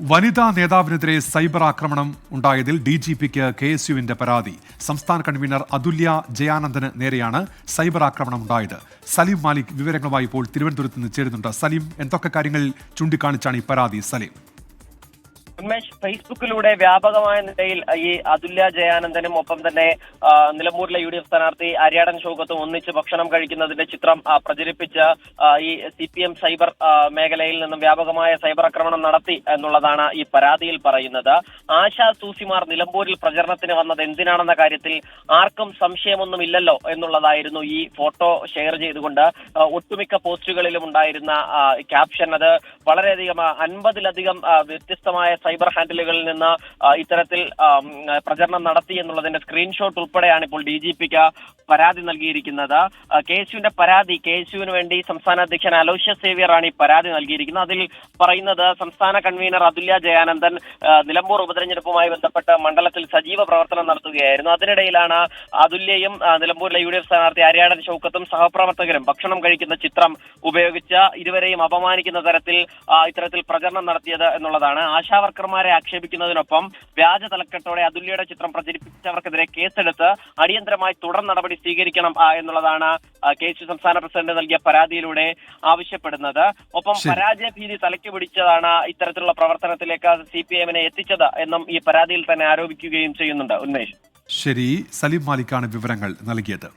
വനിതാ നേതാവിനെതിരെ സൈബർ ആക്രമണം ഉണ്ടായതിൽ ഡി ജി പിക്ക് കെ എസ് യുവിന്റെ പരാതി. സംസ്ഥാന കൺവീനർ അതുല്യ ജയാനന്ദന് നേരെയാണ് സൈബർ ആക്രമണം ഉണ്ടായത്. സലീം മാലിക് വിവരങ്ങളുമായി ഇപ്പോൾ തിരുവനന്തപുരത്ത് നിന്ന് ചേരുന്നുണ്ട്. സലീം എന്തൊക്കെ കാര്യങ്ങൾ ചൂണ്ടിക്കാണിച്ചാണ് ഈ പരാതി സലീം? ഉന്മേഷ് ഫേസ്ബുക്കിലൂടെ വ്യാപകമായ നിലയിൽ ഈ അതുല്യ ജയാനന്ദനും ഒപ്പം തന്നെ നിലമ്പൂരിലെ യു ഡി എഫ് സ്ഥാനാർത്ഥി അരിയാടൻ ഷൗക്കത്തും ഒന്നിച്ച് ഭക്ഷണം കഴിക്കുന്നതിന്റെ ചിത്രം പ്രചരിപ്പിച്ച ഈ സി പി എം സൈബർ മേഖലയിൽ നിന്നും വ്യാപകമായ സൈബർ ആക്രമണം നടത്തി എന്നുള്ളതാണ് ഈ പരാതിയിൽ പറയുന്നത്. ആശാ സൂസിമാർ നിലമ്പൂരിൽ പ്രചരണത്തിന് വന്നത് എന്തിനാണെന്ന കാര്യത്തിൽ ആർക്കും സംശയമൊന്നുമില്ലല്ലോ എന്നുള്ളതായിരുന്നു ഈ ഫോട്ടോ ഷെയർ ചെയ്തുകൊണ്ട് ഒട്ടുമിക്ക പോസ്റ്റുകളിലും ഉണ്ടായിരുന്ന ക്യാപ്ഷൻ. അത് വളരെയധികം അൻപതിലധികം വ്യത്യസ്തമായ സൈബർ ഹാൻഡിലുകളിൽ നിന്ന് ഇത്തരത്തിൽ പ്രചരണം നടത്തി എന്നുള്ളതിന്റെ സ്ക്രീൻഷോട്ട് ഉൾപ്പെടെയാണ് ഇപ്പോൾ ഡി ജി പിക്ക് പരാതി നൽകിയിരിക്കുന്നത്. കെ എസ് യുവിന്റെ പരാതി കെ എസ് യുവിന് വേണ്ടി സംസ്ഥാന അധ്യക്ഷൻ അലോഷ്യ സേവ്യർ ആണ് ഈ പരാതി നൽകിയിരിക്കുന്നത്. അതിൽ പറയുന്നത് സംസ്ഥാന കൺവീനർ അതുല്യ ജയാനന്ദൻ നിലമ്പൂർ ഉപതെരഞ്ഞെടുപ്പുമായി ബന്ധപ്പെട്ട് മണ്ഡലത്തിൽ സജീവ പ്രവർത്തനം നടത്തുകയായിരുന്നു. അതിനിടയിലാണ് അതുല്യയും നിലമ്പൂരിലെ യു ഡി എഫ് സ്ഥാനാർത്ഥി അരിയാടൻ ഷൌക്കത്തും സഹപ്രവർത്തകരും ഭക്ഷണം കഴിക്കുന്ന ചിത്രം ഉപയോഗിച്ച് ഇരുവരെയും അപമാനിക്കുന്ന തരത്തിൽ ഇത്തരത്തിൽ പ്രചരണം നടത്തിയത് എന്നുള്ളതാണ്. ആശാവർക്കർമാരെ ആക്ഷേപിക്കുന്നതിനൊപ്പം വ്യാജ തലക്കെട്ടോടെ അതുല്യയുടെ ചിത്രം പ്രചരിപ്പിച്ചവർക്കെതിരെ കേസെടുത്ത് അടിയന്തരമായി തുടർ നടപടി സ്വീകരിക്കണം ആ, എന്നുള്ളതാണ് കെ സി സംസ്ഥാന പ്രസിഡന്റ് നൽകിയ പരാതിയിലൂടെ ആവശ്യപ്പെടുന്നത്. ഒപ്പം പരാജയഭീതി പരാജയ ഭീതി തലയ്ക്ക് പിടിച്ചതാണ് ഇത്തരത്തിലുള്ള പ്രവർത്തനത്തിലേക്ക് സി പി എമ്മിനെ എത്തിച്ചത് എന്നും ഈ പരാതിയിൽ തന്നെ ആരോപിക്കുകയും ചെയ്യുന്നുണ്ട് ഉന്മേഷ്. ശരി സലീം മാലിക്കാണ് വിവരങ്ങൾ നൽകിയത്.